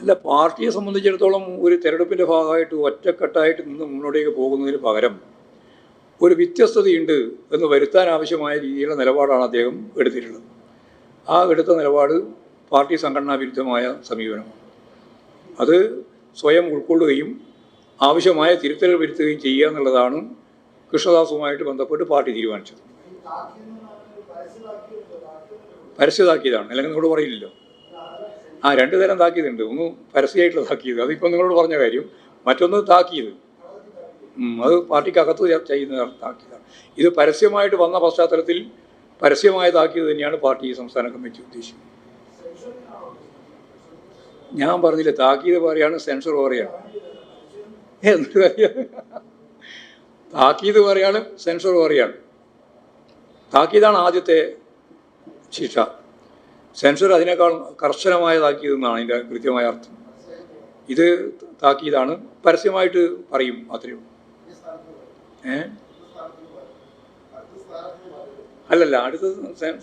അല്ല പാർട്ടിയെ സംബന്ധിച്ചിടത്തോളം ഒരു തെരഞ്ഞെടുപ്പിന്റെ ഭാഗമായിട്ട് ഒറ്റക്കെട്ടായിട്ട് നിന്ന് മുന്നോട്ടേക്ക് പോകുന്നതിന് പകരം ഒരു വ്യത്യസ്തതയുണ്ട് എന്ന് വരുത്താൻ ആവശ്യമായ രീതിയിലുള്ള നിലപാടാണ് അദ്ദേഹം എടുത്തിട്ടുള്ളത്. ആ എടുത്ത നിലപാട് പാർട്ടി സംഘടനാ വിരുദ്ധമായ സമീപനമാണ്. അത് സ്വയം ഉൾക്കൊള്ളുകയും ആവശ്യമായ തിരുത്തലുകൾ വരുത്തുകയും ചെയ്യുക എന്നുള്ളതാണ് കൃഷ്ണദാസുമായിട്ട് ബന്ധപ്പെട്ട് പാർട്ടി തീരുമാനിച്ചത്. പരസ്യതാക്കിയതാണ്. അല്ലെങ്കിൽ നിങ്ങളോട് പറയില്ലല്ലോ. ആ രണ്ടു തരം താക്കീതുണ്ട് ഒന്ന് പരസ്യമായിട്ടുള്ള താക്കീത് അതിപ്പോൾ നിങ്ങളോട് പറഞ്ഞ കാര്യം മറ്റൊന്ന് താക്കീത് അത് പാർട്ടിക്കകത്ത് ചെയ്യുന്ന താക്കീതാണ് ഇത് പരസ്യമായിട്ട് വന്ന പശ്ചാത്തലത്തിൽ പരസ്യമായ താക്കീത് തന്നെയാണ് പാർട്ടി സംസ്ഥാന കമ്മിറ്റി ഉദ്ദേശിക്കുന്നത് ഞാൻ പറഞ്ഞില്ല താക്കീത് പറയാണ് സെൻസർ പറയാണ്. താക്കീത് പറയാണ് സെൻസർ പറയാണ്. താക്കീതാണ് ആദ്യത്തെ ശിക്ഷ. സെൻസർ അതിനേക്കാൾ കർശനമായ താക്കീതെന്നാണ് അതിന്റെ കൃത്യമായ അർത്ഥം. ഇത് താക്കിയതാണ്. പരസ്യമായിട്ട് പറയും അത്രയും ഏ? അല്ലല്ല അടുത്തത്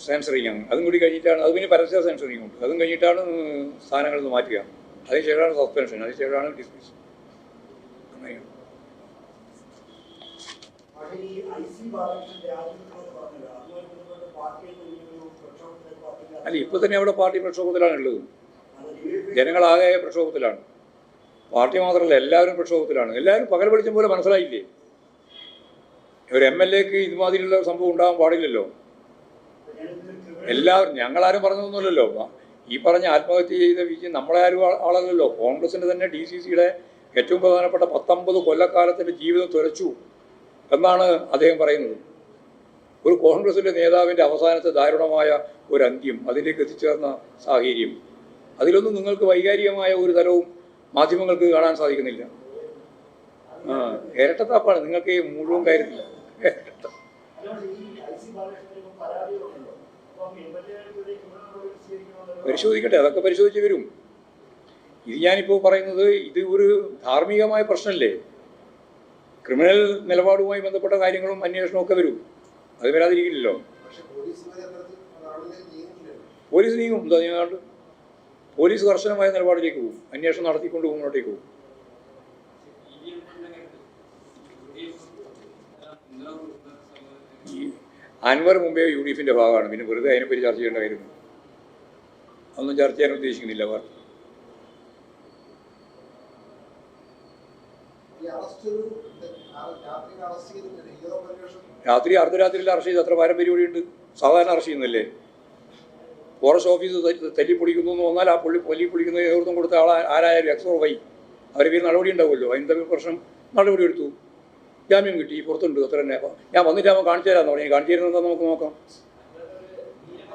സെൻസറിങ് ആണ് അതും കൂടി കഴിഞ്ഞിട്ടാണ് അത് പിന്നെ പരസ്യ സെൻസറിങ് ഉണ്ട്. അതും കഴിഞ്ഞിട്ടാണ് സ്ഥാനങ്ങളിൽ നിന്ന് മാറ്റുക. അതിനുശേഷമാണ് സസ്പെൻഷൻ അതിനുശേഷമാണ് ഡിസ്മിസ് അങ്ങനെയാണ്. അല്ല ഇപ്പോൾ തന്നെ അവിടെ പാർട്ടി പ്രക്ഷോഭത്തിലാണ് ഉള്ളത്. ജനങ്ങളാകെ പ്രക്ഷോഭത്തിലാണ്. പാർട്ടി മാത്രമല്ല എല്ലാവരും പ്രക്ഷോഭത്തിലാണ്. എല്ലാവരും പകൽ വെളിച്ചം പോലെ മനസ്സിലായില്ലേ? ഒരു എം എൽ എക്ക് ഇതുമാതിരിയുള്ള സംഭവം ഉണ്ടാകാൻ പാടില്ലല്ലോ. എല്ലാവരും ഞങ്ങളാരും പറഞ്ഞതൊന്നുമല്ലല്ലോ. ഈ പറഞ്ഞ ആത്മഹത്യ ചെയ്ത വിജയം നമ്മളെ ആരും ആളല്ലല്ലോ. കോൺഗ്രസിന്റെ തന്നെ ഡി സി സിയുടെ ഏറ്റവും പ്രധാനപ്പെട്ട പത്തൊമ്പത് കൊല്ലക്കാലത്തിന്റെ ജീവിതം തുലച്ചു എന്നാണ് അദ്ദേഹം പറയുന്നത്. ഒരു കോൺഗ്രസിന്റെ നേതാവിന്റെ അവസാനത്തെ ദാരുണമായ ഒരു അന്ത്യം അതിലേക്ക് എത്തിച്ചേർന്ന സാഹചര്യം. അതിലൊന്നും നിങ്ങൾക്ക് വൈകാരികമായ ഒരു തലവും മാധ്യമങ്ങൾക്ക് കാണാൻ സാധിക്കുന്നില്ല. ഇരട്ടത്താപ്പാണ്. നിങ്ങൾക്ക് ഈ മുഴുവൻ കാര്യത്തില്ല പരിശോധിക്കട്ടെ അതൊക്കെ പരിശോധിച്ച് വരും. ഇത് ഞാനിപ്പോൾ പറയുന്നത് ഇത് ഒരു ധാർമ്മികമായ പ്രശ്നമല്ലേ? ക്രിമിനൽ നിലപാടുമായി ബന്ധപ്പെട്ട കാര്യങ്ങളും അന്വേഷണവും ഒക്കെ വരും. അത് വരാതിരിക്കില്ലല്ലോ. പോലീസ് നീങ്ങും. എന്താ നീങ്ങാണ്ട് പോലീസ് കർശനമായ നിലപാടിലേക്ക് പോകും. അന്വേഷണം നടത്തിക്കൊണ്ട് മുന്നോട്ടേക്ക് പോകും. അൻവർ മുമ്പേ യു ഡി എഫിന്റെ ഭാഗമാണ്. പിന്നെ വെറുതെ അതിനെപ്പറ്റി ചർച്ച ചെയ്യേണ്ട കാര്യമില്ല. ഒന്നും ചർച്ച ചെയ്യാൻ ഉദ്ദേശിക്കുന്നില്ല ഈ അറസ്റ്റ് രാത്രി അർദ്ധരാത്രിയിൽ അറസ്റ്റ് ചെയ്ത്. അത്ര ഭാരം പരിപാടിയുണ്ട് സാധാരണ അറസ്റ്റ് ചെയ്യുന്നില്ലേ ഫോറസ്റ്റ് ഓഫീസ് തല്ലി പൊളിക്കുന്നു എന്ന് വന്നാൽ ആ പുള്ളി പൊളിക്കുന്ന നേതൃത്വം കൊടുത്ത ആൾ ആരായാലും എക്സോ വൈ. അവരെ പേര് നടപടി ഉണ്ടാവുമല്ലോ. അതിന് തമ്മിൽ പ്രശ്നം നടപടി എടുത്തു. ജാമ്യം കിട്ടി. പുറത്തുണ്ട്. അത്ര തന്നെ. ഞാൻ വന്നിട്ട് അവൻ കാണിച്ചു തരാമെന്ന് പറഞ്ഞു. കാണിച്ചു തരുന്നത് എന്താ നമുക്ക് നോക്കാം.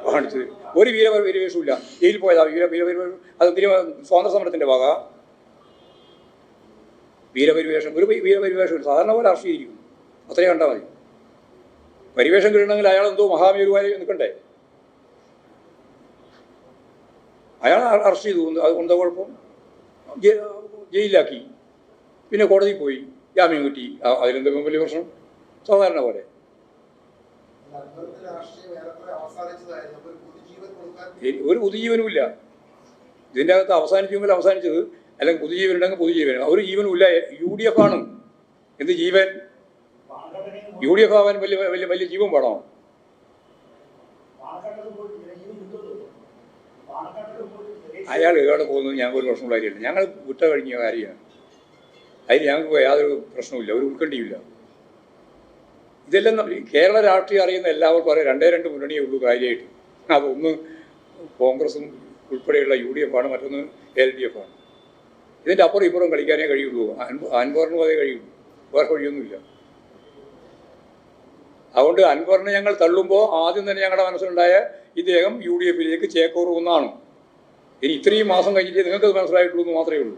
കാണിച്ചത് ഒരു വീര പരിവേഷമില്ല ജയിലിൽ പോയതാ. വീര വീര പരിവേഷം അത് സ്വാതന്ത്ര്യ സമരത്തിന്റെ ഭാഗ. വീരപരിവേഷം ഒരു വീരപരിവേഷം ഒരു സാധാരണ പോലെ ചെയ്തിരിക്കും അത്രയും കണ്ടാൽ മതി. പരിവേഷം കിട്ടണമെങ്കിൽ അയാൾ എന്തോ മഹാമേരുവായി നിൽക്കണ്ടേ? അയാൾ അറസ്റ്റ് ചെയ്തു. അത് എന്താ കുഴപ്പം? ജയിലിലാക്കി. പിന്നെ കോടതി പോയി. ജാമ്യം കിട്ടി. അ- അതിലെന്തെങ്കിലും വലിയ പ്രശ്നം? സാധാരണ പോലെ. ഒരു പുതുജീവനുമില്ല ഇതിന്റെ അകത്ത് അവസാനിക്കുമെങ്കിൽ അവസാനിച്ചത് അല്ലെങ്കിൽ പുതുജീവൻ ഉണ്ടെങ്കിൽ പുതുജീവൻ. ഒരു ജീവനും ഇല്ല. യു ഡി എഫ് ആണ് എന്ത് ജീവൻ? യു ഡി എഫ് ആവാൻ വലിയ വലിയ വലിയ ജീവൻ വേണോ? അയാൾ എവിടെ പോകുന്നത് ഞങ്ങൾക്ക് ഒരു പ്രശ്നമുള്ള കാര്യമില്ല. ഞങ്ങൾ വിട്ട കഴിഞ്ഞ കാര്യമാണ്. അതിന് ഞങ്ങൾക്ക് യാതൊരു പ്രശ്നവുമില്ല. ഒരു ഉത്കണ്ഠയുമില്ല. ഇതെല്ലാം കേരള രാഷ്ട്രീയം അറിയുന്ന എല്ലാവർക്കും അറിയാം. രണ്ടേ രണ്ട് മുന്നണിയേ ഉള്ളൂ കാര്യമായിട്ട്. അതൊന്ന് കോൺഗ്രസും ഉൾപ്പെടെയുള്ള യു ഡി എഫ് ആണ് മറ്റൊന്ന് എൽ ഡി എഫ് ആണ് ഇതിന്റെ അപ്പുറം ഇപ്പുറം കളിക്കാനേ കഴിയുള്ളൂ. അൻവറിനും അതേ കഴിയുള്ളൂ. വേറെ വഴിയൊന്നുമില്ല. അതുകൊണ്ട് അൻവറിനെ ഞങ്ങൾ തള്ളുമ്പോൾ ആദ്യം തന്നെ ഞങ്ങളുടെ മനസ്സിലുണ്ടായ ഇദ്ദേഹം യു ഡി എഫിലേക്ക് ചേക്കോറുമെന്നാണ് ഇനി ഇത്രയും മാസം കഴിഞ്ഞിട്ട് നിങ്ങൾക്ക് മനസ്സിലായിട്ടുള്ളൂ എന്ന് മാത്രമേ ഉള്ളൂ.